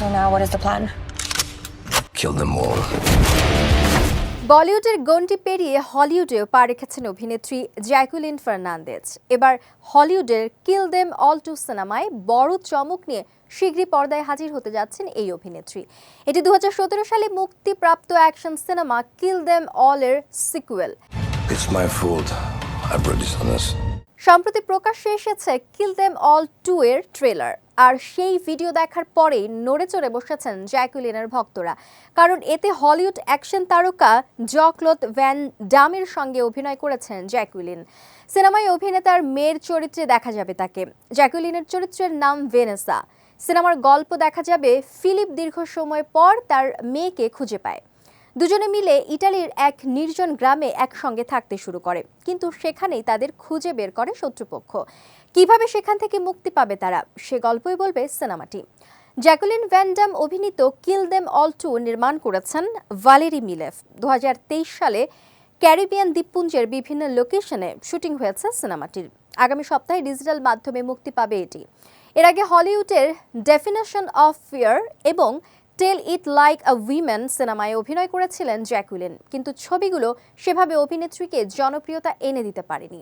So now what is the plan? Kill them all. বলিউডের গন্ডি পেরিয়ে হলিউডেও পা রেখেছেন অভিনেত্রী জ্যাকুলিন ফার্নান্দেজ এবার হলিউডের কিল দেম অল টু সিনেমায় বড় চমক নিয়ে শীঘ্রই পর্দায় হাজির হতে যাচ্ছেন এই অভিনেত্রী এটি দু হাজার সতেরো সালে মুক্তিপ্রাপ্ত action cinema kill them all এর sequel It's my fault. I brought this on us. সম্প্রতি প্রকাশ্যে এসেছে কিল দেম অল টু এর ট্রেলার আর সেই ভিডিও দেখার পরেই নড়ে চড়ে বসেছেন জ্যাকুলিনের ভক্তরা। কারণ এতে হলিউড অ্যাকশন তারকা জকলথ ভ্যান ডামের সঙ্গে অভিনয় করেছেন জ্যাকুলিন। সিনেমায় অভিনেতার মেয়ের চরিত্রে দেখা যাবে তাকে। জ্যাকুলিনের চরিত্রের নাম ভেনেসা। সিনেমার গল্প দেখা যাবে ফিলিপ দীর্ঘ সময় পর তার মেয়েকে খুঁজে পায়। দুজনে মিলে ইটালির এক নির্জন গ্রামে একসঙ্গে থাকতে শুরু করে। কিন্তু সেখানেই তাদের খুঁজে বের করে শত্রুপক্ষ। কীভাবে সেখান থেকে মুক্তি পাবে তারা, সে গল্পই বলবে সিনেমাটি। জ্যাকুলিন ভ্যান্ডাম অভিনীত কিল দেম অল টু নির্মাণ করেছেন ভালেরি মিলেফ। দু হাজার তেইশ সালে ক্যারিবিয়ান দ্বীপপুঞ্জের বিভিন্ন লোকেশনে শুটিং হয়েছে সিনেমাটির। আগামী সপ্তাহে ডিজিটাল মাধ্যমে মুক্তি পাবে এটি। এর আগে হলিউডের ডেফিনেশন অফ ফিয়ার এবং tell it like a women সিনেমায় অভিনয় করেছিলেন জ্যাকুলিন। কিন্তু ছবিগুলো সেভাবে অভিনেত্রীকে জনপ্রিয়তা এনে দিতে পারেনি।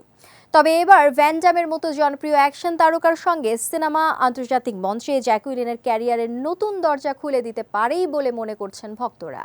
তবে এবার ভ্যানডামের মতো জনপ্রিয় অ্যাকশন তারকার সঙ্গে সিনেমা আন্তর্জাতিক মঞ্চে জ্যাকুলিনের ক্যারিয়ারের নতুন দরজা খুলে দিতে পারেই বলে মনে করছেন ভক্তরা।